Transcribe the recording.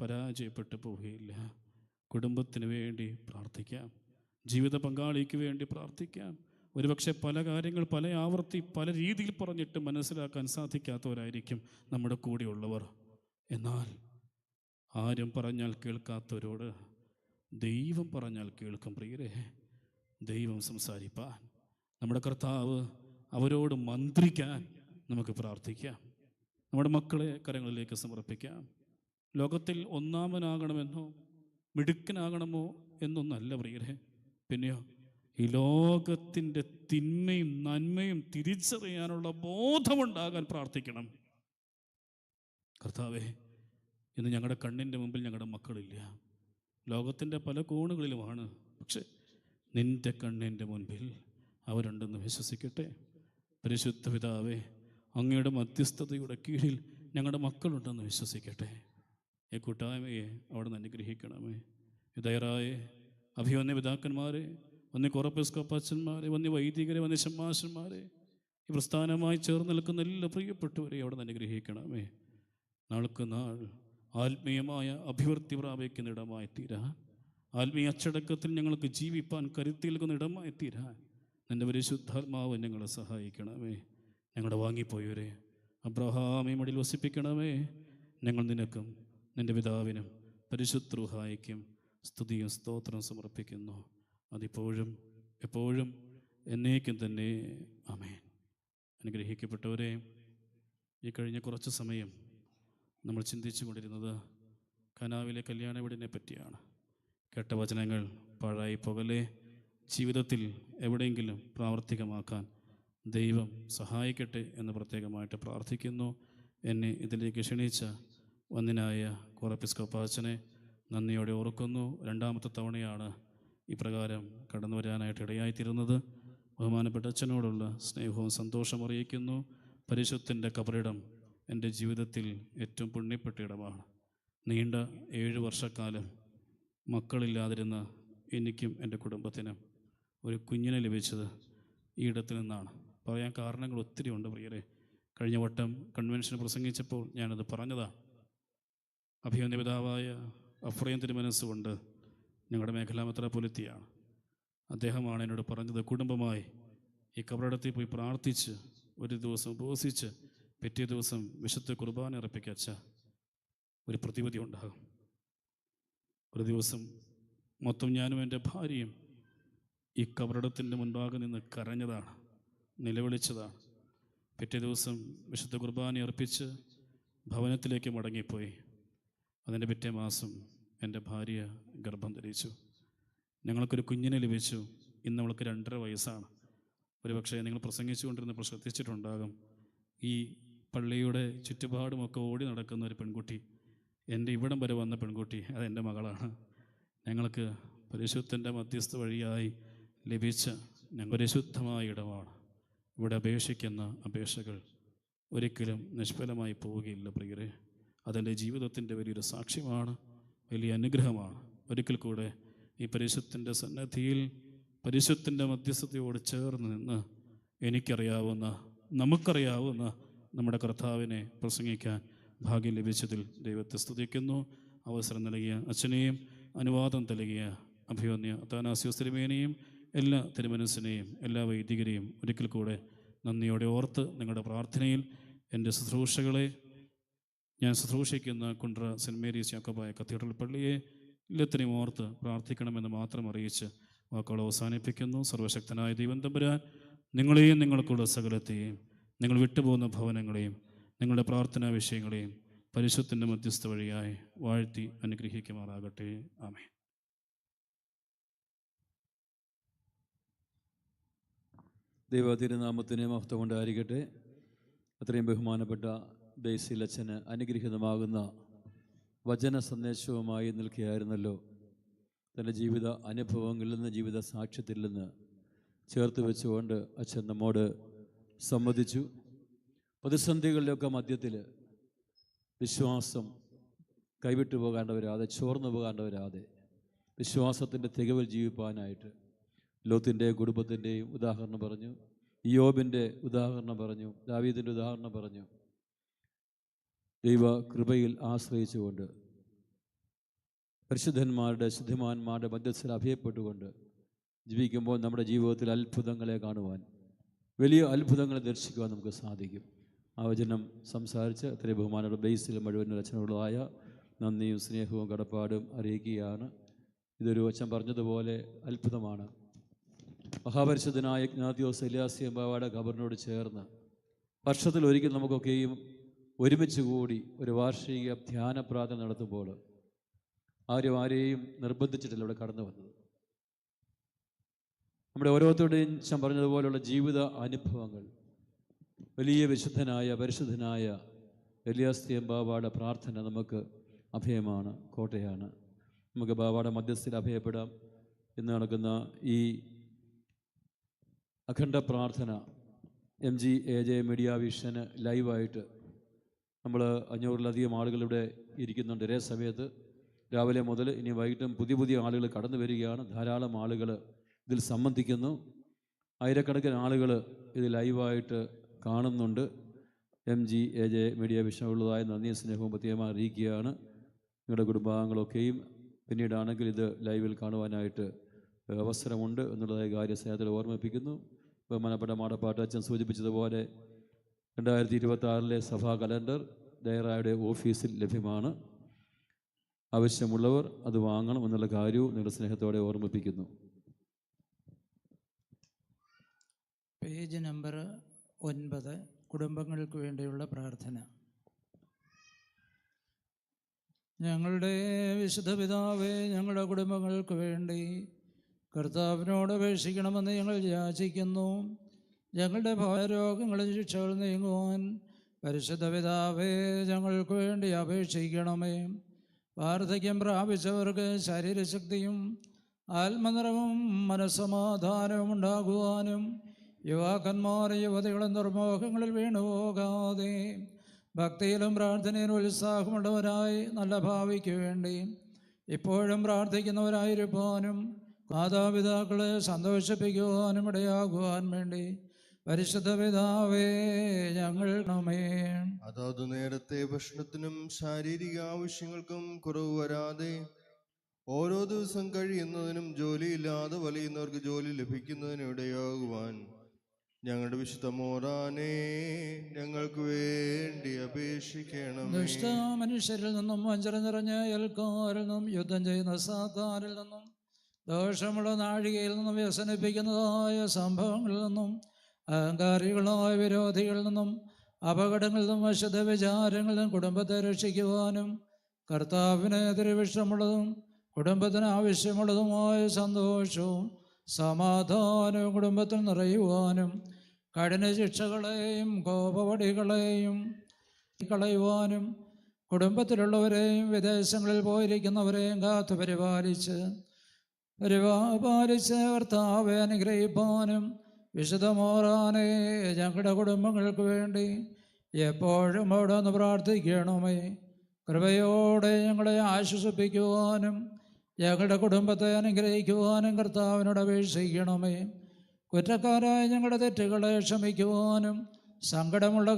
പരാജയപ്പെട്ടു പോവുകയില്ല. കുടുംബത്തിന് വേണ്ടി പ്രാർത്ഥിക്കാം. ജീവിത പങ്കാളിക്ക് വേണ്ടി പ്രാർത്ഥിക്കാം. ഒരുപക്ഷെ പല കാര്യങ്ങൾ പല ആവർത്തി പല രീതിയിൽ പറഞ്ഞിട്ട് മനസ്സിലാക്കാൻ സാധിക്കാത്തവരായിരിക്കും നമ്മുടെ കൂടെയുള്ളവർ. എന്നാൽ ആരും പറഞ്ഞാൽ കേൾക്കാത്തവരോട് ദൈവം പറഞ്ഞാൽ കേൾക്കും പ്രിയരെ. ദൈവം സംസാരിപ്പാൻ. നമ്മുടെ കർത്താവ് അവരോട് മന്ത്രിക്കാൻ നമുക്ക് പ്രാർത്ഥിക്കാം. നമ്മുടെ മക്കളെ കരങ്ങളിലേക്ക് സമർപ്പിക്കാം. ലോകത്തിൽ ഒന്നാമനാകണമെന്നോ മിടുക്കനാകണമോ എന്നൊന്നല്ല പ്രിയരെ. പിന്നെയോ ഈ ലോകത്തിന്റെ തിന്മയും നന്മയും തിരിച്ചറിയാനുള്ള ബോധമുണ്ടാകാൻ പ്രാർത്ഥിക്കണം. കർത്താവേ ഇന്ന് ഞങ്ങളുടെ കണ്ണിന്റെ മുമ്പിൽ ഞങ്ങളുടെ മക്കളില്ല. ലോകത്തിന്റെ പല കോണുകളിലുമാണ്. പക്ഷെ നിന്റെ കണ്ണിന്റെ മുൻപിൽ അവരുണ്ടെന്ന് വിശ്വസിക്കട്ടെ. പരിശുദ്ധ പിതാവേ അങ്ങയുടെ മധ്യസ്ഥതയുടെ കീഴിൽ ഞങ്ങളുടെ മക്കളുണ്ടെന്ന് വിശ്വസിക്കട്ടെ. ഈ കൂട്ടായ്മയെ അവിടെ നിന്ന് അനുഗ്രഹിക്കണമേ. ഇതയറായെ അഭിവന്യ പിതാക്കന്മാരെ വന്യ കുറപ്പിസ്കോപ്പച്ചന്മാരെ വന്യ വൈദികരെ വന്യ ശമ്മാശന്മാരെ ഈ പ്രസ്ഥാനമായി ചേർന്ന് നിൽക്കുന്ന എല്ലാ പ്രിയപ്പെട്ടവരെയും അവിടെ നിന്ന് അനുഗ്രഹിക്കണമേ. നാൾക്ക് നാൾ ആത്മീയമായ അഭിവൃദ്ധി പ്രാപിക്കുന്ന ഇടമായി തീരാൻ ആത്മീയ അച്ചടക്കത്തിൽ ഞങ്ങൾക്ക് ജീവിപ്പാൻ കരുത്തി നൽകുന്ന ഇടമായി തീരാൻ നിന്റെ പരിശുദ്ധാത്മാവ് ഞങ്ങളെ സഹായിക്കണമേ. ഞങ്ങളുടെ വാങ്ങിപ്പോയവരെ അബ്രഹാമി മടിയിൽ വസിപ്പിക്കണമേ. ഞങ്ങൾ നിനക്കും നിന്റെ പിതാവിനും പരിശുദ്ധ്രൂഹായിക്കും സ്തുതിയും സ്തോത്രം സമർപ്പിക്കുന്നു. അതിപ്പോഴും എപ്പോഴും എന്നേക്കും തന്നെ. അമേൻ അനുഗ്രഹിക്കപ്പെട്ടവരെ ഈ കഴിഞ്ഞ കുറച്ച് സമയം നമ്മൾ ചിന്തിച്ചു കൊണ്ടിരുന്നത് കനാവിലെ കല്യാണ വീടിനെ പറ്റിയാണ്. കേട്ട വചനങ്ങൾ പാഴായി പോകലെ ജീവിതത്തിൽ എവിടെയെങ്കിലും പ്രാവർത്തികമാക്കാൻ ദൈവം സഹായിക്കട്ടെ എന്ന് പ്രത്യേകമായിട്ട് പ്രാർത്ഥിക്കുന്നു. എന്നെ ഇതിലേക്ക് ക്ഷണിച്ച വന്നിനായ കോറപ്പിസ്കോപ്പാച്ചനെ നന്ദിയോടെ ഓർക്കുന്നു. രണ്ടാമത്തെ തവണയാണ് ഇപ്രകാരം കടന്നു വരാനായിട്ട് ഇടയായിത്തീരുന്നത്. ബഹുമാനപ്പെട്ട അച്ഛനോടുള്ള സ്നേഹവും സന്തോഷം അറിയിക്കുന്നു. പരിശുദ്ധന്റെ കബറിടം എന്റെ ജീവിതത്തിൽ ഏറ്റവും പുണ്യപ്പെട്ട ഇടമാണ്. നീണ്ട ഏഴ് വർഷക്കാലം മക്കളില്ലാതിരുന്ന എനിക്കും എന്റെ കുടുംബത്തിനും ഒരു കുഞ്ഞിനെ ലഭിച്ചത് ഈ ഇടത്തു നിന്നാണ്. പറയാൻ കാരണങ്ങൾ ഒത്തിരി ഉണ്ട് പ്രിയരെ. കഴിഞ്ഞ വട്ടം കൺവെൻഷൻ പ്രസംഗിച്ചപ്പോൾ ഞാനത് പറഞ്ഞതാണ് അഭിമന്യ പിതാവായ അഫ്രയം തിരുമനസ്സുകൊണ്ട് ഞങ്ങളുടെ മേഖലാ മെത്രാപ്പൊലിത്തിയാണ് അദ്ദേഹമാണ് എന്നോട് പറഞ്ഞത് കുടുംബമായി ഈ കബറടത്തിൽ പോയി പ്രാർത്ഥിച്ച് ഒരു ദിവസം ഉപവസിച്ച് പിറ്റേ ദിവസം വിശുദ്ധ കുർബാന അർപ്പിക്കച്ച ഒരു പ്രതിവിധി ഉണ്ടാകും. ഒരു ദിവസം മൊത്തം ഞാനും എന്റെ ഭാര്യയും ഈ കബറടത്തിന്റെ മുൻപാകെ നിന്ന് കരഞ്ഞതാണ് നിലവിളിച്ചതാണ്. പിറ്റേ ദിവസം വിശുദ്ധ കുർബാന അർപ്പിച്ച് ഭവനത്തിലേക്ക് മടങ്ങിപ്പോയി. അതിന്റെ പിറ്റേ മാസം എന്റെ ഭാര്യ ഗർഭം ധരിച്ചു. ഞങ്ങൾക്കൊരു കുഞ്ഞിനെ ലഭിച്ചു. ഇന്ന് അവൾക്ക് രണ്ടര വയസ്സാണ്. ഒരുപക്ഷെ നിങ്ങൾ പ്രസംഗിച്ചുകൊണ്ടിരുന്നപ്പോൾ ശ്രദ്ധിച്ചിട്ടുണ്ടാകും. ഈ പള്ളിയുടെ ചുറ്റുപാടുമൊക്കെ ഓടി നടക്കുന്ന ഒരു പെൺകുട്ടി എന്റെ ഇവിടം വരെ വന്ന പെൺകുട്ടി അതെന്റെ മകളാണ്. ഞങ്ങൾക്ക് പരിശുദ്ധന്റെ മധ്യസ്ഥ വഴിയായി ലഭിച്ച ഞങ്ങൾ പരിശുദ്ധമായ ഇടമാണ്. ഇവിടെ അപേക്ഷിക്കുന്ന അപേക്ഷകൾ ഒരിക്കലും നിഷ്ഫലമായി പോവുകയില്ല പ്രിയരെ. അതെന്റെ ജീവിതത്തിന്റെ വലിയൊരു സാക്ഷ്യമാണ് വലിയ അനുഗ്രഹമാണ്. ഒരിക്കൽ കൂടെ ഈ പരിശുദ്ധന്റെ സന്നദ്ധിയിൽ പരിശുദ്ധന്റെ മധ്യസ്ഥതയോട് ചേർന്ന് നിന്ന് എനിക്കറിയാവുന്ന നമുക്കറിയാവുന്ന നമ്മുടെ കർത്താവിനെ പ്രസംഗിക്കാൻ ഭാഗ്യം ലഭിച്ചതിൽ ദൈവത്തെ സ്തുതിക്കുന്നു. അവസരം നൽകിയ അച്ഛനെയും അനുവാദം നൽകിയ അഭിവന്യ അത്താനാസ്യോസ് തിരുമേനെയും എല്ലാ തിരുമനസ്സിനെയും എല്ലാ വൈദികരെയും ഒരിക്കൽ കൂടെ നന്ദിയോടെ ഓർത്ത് നിങ്ങളുടെ പ്രാർത്ഥനയിൽ എന്റെ ശുശ്രൂഷകളെ ഞാൻ ശുശ്രൂഷിക്കുന്ന Kundara Saint Mary's Yakobaya cathedral പള്ളിയെ എല്ലാത്തിനെയും ഓർത്ത് പ്രാർത്ഥിക്കണമെന്ന് മാത്രം അറിയിച്ച് വാക്കുകൾ അവസാനിപ്പിക്കുന്നു. സർവശക്തനായ ദൈവം തമ്പുരാൻ നിങ്ങളെയും നിങ്ങൾക്കുള്ള സകലത്തെയും നിങ്ങൾ വിട്ടുപോകുന്ന ഭവനങ്ങളെയും നിങ്ങളുടെ പ്രാർത്ഥനാ വിഷയങ്ങളെയും പരിശുദ്ധന്റെ മധ്യസ്ഥ വഴിയായി വാഴ്ത്തി അനുഗ്രഹിക്കുമാറാകട്ടെ. ആമേ ദൈവ തിരുനാമത്തിന് മഹത്വം കൊണ്ടായിരിക്കട്ടെ. അത്രയും ബഹുമാനപ്പെട്ട ബേസിൽ അച്ഛന് അനുഗ്രഹീതമാകുന്ന വചന സന്ദേശവുമായി നിൽക്കുകയായിരുന്നല്ലോ. തന്റെ ജീവിത അനുഭവങ്ങളിൽ നിന്ന് ജീവിത സാക്ഷ്യത്തിൽ നിന്ന് ചേർത്ത് വെച്ചുകൊണ്ട് അച്ഛൻ നമ്മോട് സമ്മതിച്ചു പ്രതിസന്ധികളിലൊക്കെ മധ്യത്തിൽ വിശ്വാസം കൈവിട്ടു പോകാണ്ടവരാതെ ചോർന്നു പോകാണ്ടവരാതെ വിശ്വാസത്തിന്റെ തികവിൽ ജീവിപ്പാനായിട്ട് ലോത്തിന്റെ കുടുംബത്തിന്റെയും ഉദാഹരണം പറഞ്ഞു യോബിന്റെ ഉദാഹരണം പറഞ്ഞു ദാവീദിന്റെ ഉദാഹരണം പറഞ്ഞു. ദൈവ കൃപയിൽ ആശ്രയിച്ചുകൊണ്ട് പരിശുദ്ധന്മാരുടെ ശുദ്ധിമാന്മാരുടെ മധ്യസ്ഥയിൽ അഭയപ്പെട്ടുകൊണ്ട് ജീവിക്കുമ്പോൾ നമ്മുടെ ജീവിതത്തിൽ അത്ഭുതങ്ങളെ കാണുവാൻ വലിയ അത്ഭുതങ്ങളെ ദർശിക്കുവാൻ നമുക്ക് സാധിക്കും. ആ വചനം സംസാരിച്ച് അത്രയും ബഹുമാനയുടെ ബേസിൽ മുഴുവൻ രചനകളായ നന്ദിയും സ്നേഹവും കടപ്പാടും അറിയിക്കുകയാണ്. ഇതൊരു അച്ഛൻ പറഞ്ഞതുപോലെ അത്ഭുതമാണ്. മഹാപരിശുദ്ധനായ ജ്ഞാതിയോസ് എലിയാസി അമ്പാവയുടെ ഖബറിനോട് ചേർന്ന് വർഷത്തിൽ ഒരിക്കൽ നമുക്കൊക്കെയും ഒരുമിച്ച് കൂടി ഒരു വാർഷിക ധ്യാന പ്രാർത്ഥന നടത്തുമ്പോൾ ആരും ആരെയും നിർബന്ധിച്ചിട്ടില്ല ഇവിടെ കടന്നു വന്നത്. നമ്മുടെ ഓരോരുത്തരുടെയും ഞാൻ പറഞ്ഞതുപോലുള്ള ജീവിത അനുഭവങ്ങൾ വലിയ വിശുദ്ധനായ പരിശുദ്ധനായ എലിയാസ്തി ബാബാടെ പ്രാർത്ഥന നമുക്ക് അഭയമാണ് കോട്ടയാണ്. നമുക്ക് ബാബാടെ മധ്യസ്ഥയിൽ അഭയപ്പെടാം. ഇന്ന് നടക്കുന്ന ഈ അഖണ്ഡ പ്രാർത്ഥന M G A J media വിഷന് ലൈവായിട്ട് നമ്മൾ അഞ്ഞൂറിലധികം ആളുകൾ ഇവിടെ ഇരിക്കുന്നുണ്ട്. ഒരേ സമയത്ത് രാവിലെ മുതൽ ഇനി വൈകിട്ടും പുതിയ പുതിയ ആളുകൾ കടന്നു വരികയാണ്. ധാരാളം ആളുകൾ ഇതിൽ സംബന്ധിക്കുന്നു. ആയിരക്കണക്കിന് ആളുകൾ ഇത് ലൈവായിട്ട് കാണുന്നുണ്ട്. M G A J media വിഷയമുള്ളതായ നന്ദി സ്നേഹവും പ്രത്യേകമായി അറിയിക്കുകയാണ്. നിങ്ങളുടെ കുടുംബാംഗങ്ങളൊക്കെയും പിന്നീടാണെങ്കിൽ ഇത് ലൈവിൽ കാണുവാനായിട്ട് അവസരമുണ്ട് എന്നുള്ളതായ കാര്യ സ്നേഹത്തിൽ ഓർമ്മിപ്പിക്കുന്നു. ബഹുമാനപ്പെട്ട മാടപ്പാട്ട് അച്ഛൻ സൂചിപ്പിച്ചതുപോലെ രണ്ടായിരത്തി ഇരുപത്തി ആറിലെ സഭാ കലണ്ടർ ഡയറായുടെ ഓഫീസിൽ ലഭ്യമാണ്. ആവശ്യമുള്ളവർ അത് വാങ്ങണം എന്നുള്ള കാര്യവും നിങ്ങളുടെ സ്നേഹത്തോടെ ഓർമ്മിപ്പിക്കുന്നു. പേജ് നമ്പർ ഒൻപത് കുടുംബങ്ങൾക്ക് വേണ്ടിയുള്ള പ്രാർത്ഥന. ഞങ്ങളുടെ വിശുദ്ധ പിതാവേ ഞങ്ങളുടെ കുടുംബങ്ങൾക്ക് വേണ്ടി കർത്താവിനോട് അപേക്ഷിക്കണമെന്ന് ഞങ്ങൾ യാചിക്കുന്നു. ഞങ്ങളുടെ ഭയരോഗങ്ങളും ശിക്ഷകൾ നീങ്ങുവാൻ പരിശുദ്ധ പിതാവേ ഞങ്ങൾക്ക് വേണ്ടി അപേക്ഷിക്കണമേ. വാർദ്ധക്യം പ്രാപിച്ചവർക്ക് ശരീരശക്തിയും ആത്മനിറവും മനസ്സമാധാനവും ഉണ്ടാകുവാനും യുവാക്കന്മാർ യുവതികളും നിർമോഹങ്ങളിൽ വീണുപോകാതെ ഭക്തിയിലും പ്രാർത്ഥനയിലും ഉത്സാഹമുള്ളവരായി നല്ല ഭാവിക്ക് വേണ്ടി ഇപ്പോഴും പ്രാർത്ഥിക്കുന്നവരായിരിക്കാനും മാതാപിതാക്കളെ സന്തോഷിപ്പിക്കുവാനും ഇടയാകുവാൻ വേണ്ടി പരിശുദ്ധ പിതാവേ ഞങ്ങൾ നമേ അതാത് നേരത്തെ ഭക്ഷണത്തിനും ശാരീരിക ആവശ്യങ്ങൾക്കും കുറവ് വരാതെ ഓരോ ദിവസം കഴിയുന്നതിനും ജോലിയില്ലാതെ വലയുന്നവർക്ക് ജോലി ലഭിക്കുന്നതിന് ഇടയാകുവാൻ ഞങ്ങളുടെ വിശുദ്ധ മോറാനെ ഞങ്ങൾക്ക് വേണ്ടി അപേക്ഷിക്കണം ദുഷ്ട മനുഷ്യരിൽ നിന്നും വഞ്ചന നിറഞ്ഞ എൽക്കാരിൽ നിന്നും യുദ്ധം ചെയ്യുന്ന സാത്താരിൽ നിന്നും ദോഷമുള്ള നാഴികയിൽ നിന്നും വ്യസനിപ്പിക്കുന്നതായ സംഭവങ്ങളിൽ നിന്നും അഹങ്കാരികളായ വിരോധികളിൽ നിന്നും അപകടങ്ങളിൽ നിന്നും അശുദ്ധ വിചാരങ്ങളിൽ നിന്നും കുടുംബത്തെ രക്ഷിക്കുവാനും കർത്താവിന് എതിർവിഷമുള്ളതും കുടുംബത്തിന് ആവശ്യമുള്ളതുമായ സന്തോഷവും സമാധാനവും കുടുംബത്തിൽ നിറയുവാനും കഠിന ശിക്ഷകളെയും കോപവടികളെയും കളയുവാനും കുടുംബത്തിലുള്ളവരെയും വിദേശങ്ങളിൽ പോയിരിക്കുന്നവരെയും കാത്തു പരിപാലിച്ച് പരിപാലിച്ച് കർത്താവെ അനുഗ്രഹിപ്പാനും വിശുദ്ധമോറാനെ ഞങ്ങളുടെ കുടുംബങ്ങൾക്ക് വേണ്ടി എപ്പോഴും അവിടെ ഒന്ന് പ്രാർത്ഥിക്കണമേ. കൃപയോടെ ഞങ്ങളെ ആശ്വസിപ്പിക്കുവാനും ഞങ്ങളുടെ കുടുംബത്തെ അനുഗ്രഹിക്കുവാനും കർത്താവിനോട് അപേക്ഷിക്കണമേ. കുറ്റക്കാരായ ഞങ്ങളുടെ തെറ്റുകളെ ക്ഷമിക്കുവാനും സങ്കടമുള്ള